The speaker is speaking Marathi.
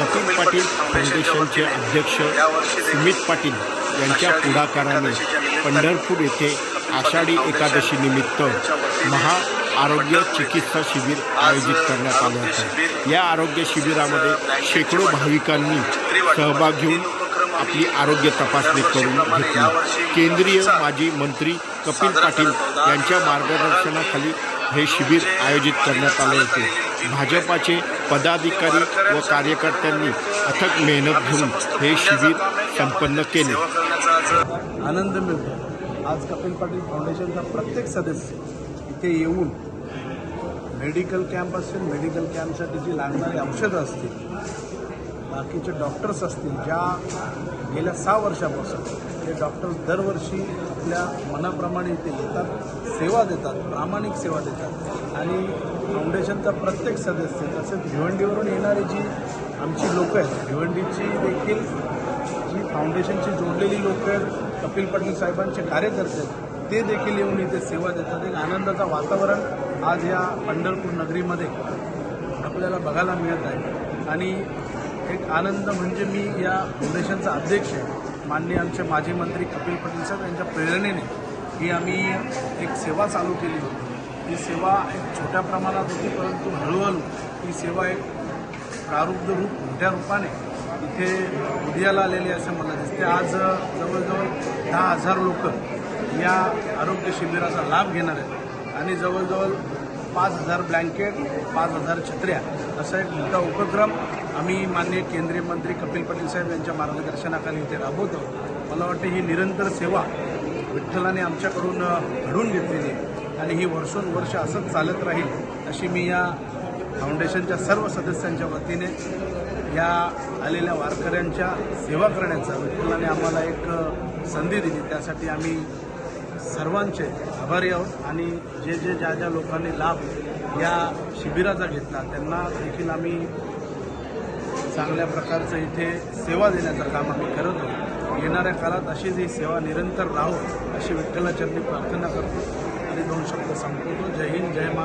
कपिल पाटील फाउंडेशनचे अध्यक्ष सुमित पाटील यांच्या पुढाकाराने पंढरपूर येथे आषाढी एकादशीनिमित्त महा आरोग्य चिकित्सा शिबिर आयोजित करण्यात आले होते. या आरोग्य शिबिरामध्ये शेकडो भाविकांनी सहभाग घेऊन आपली आरोग्य तपासणी करून घेतली. केंद्रीय माजी मंत्री कपिल पाटील यांच्या मार्गदर्शनाखाली हे शिबिर आयोजित करण्यात आले होते. भाजपाचे पदाधिकारी व कार्यकर्त्यांनी अथक मेहनत घेऊन हे शिबिर संपन्न केले. आनंद मिळतो. आज कपिल पाटील फाउंडेशनचा प्रत्येक सदस्य इथे येऊन मेडिकल कॅम्प असेल मेडिकल कॅम्पसाठी जी लागणारी औषधं असतील बाकीचे डॉक्टर्स असतील ज्या गेल्या सहा वर्षापासून ते डॉक्टर्स दरवर्षी आपल्या मनाप्रमाणे इथे येतात सेवा देतात प्रामाणिक सेवा देतात. आणि फाउंडेशनचा प्रत्येक सदस्य तसेच भिवंडीवरून येणारी जी आमची लोकं आहेत भिवंडीची देखील जी फाउंडेशनशी जोडलेली लोकं आहेत कपिल पाटील साहेबांचे कार्यकर्ते आहेत ते देखील येऊन इथे सेवा देतात. एक आनंदाचं वातावरण आज या पंढरपूर नगरीमध्ये आपल्याला बघायला मिळत आहे. आणि एक आनंद म्हणजे मी या फाउंडेशनचा अध्यक्ष आहे. माननीय आमचे माजी मंत्री कपिल पटेल साहेब यांच्या प्रेरणेने ही आम्ही एक सेवा चालू केली होती. ही सेवा एक छोट्या प्रमाणात होती परंतु हळूहळू ही सेवा एक प्रारुब्ध रूप मोठ्या रूपाने इथे उदयाला आलेली असं मला दिसते आज जवळजवळ दहा हजार लोक या आरोग्य शिबिराचा लाभ घेणार आहेत. आणि जवळजवळ पाच हजार ब्लँकेट पाच हजार छत्र्या असा एक मोठा उपक्रम आम्ही माननीय केंद्रीय मंत्री कपिल पाटील साहेब यांच्या मार्गदर्शनाखाली इथे राबवतो. मला वाटते ही निरंतर सेवा विठ्ठलाने आमच्याकडून घडून घेतलेली आहे आणि ही वर्षोनवर्ष असंच चालत राहील अशी मी या फाउंडेशनच्या सर्व सदस्यांच्या वतीने या आलेल्या वारकऱ्यांच्या सेवा करण्याचा विठ्ठलाने आम्हाला एक संधी दिली. त्यासाठी आम्ही सर्वांचे आभारी आहोत आणि जे जे ज्या ज्या लोकांनी लाभ या शिबिराचा घेतला त्यांना देखील आम्ही चांगल्या प्रकारचं इथे सेवा देण्याचं काम आम्ही करत आहोत. येणाऱ्या काळात अशीच ही सेवा निरंतर राहो अशी विठ्ठलाचरणी प्रार्थना करतो आणि दोन शब्द संपवतो जय हिंद जय मा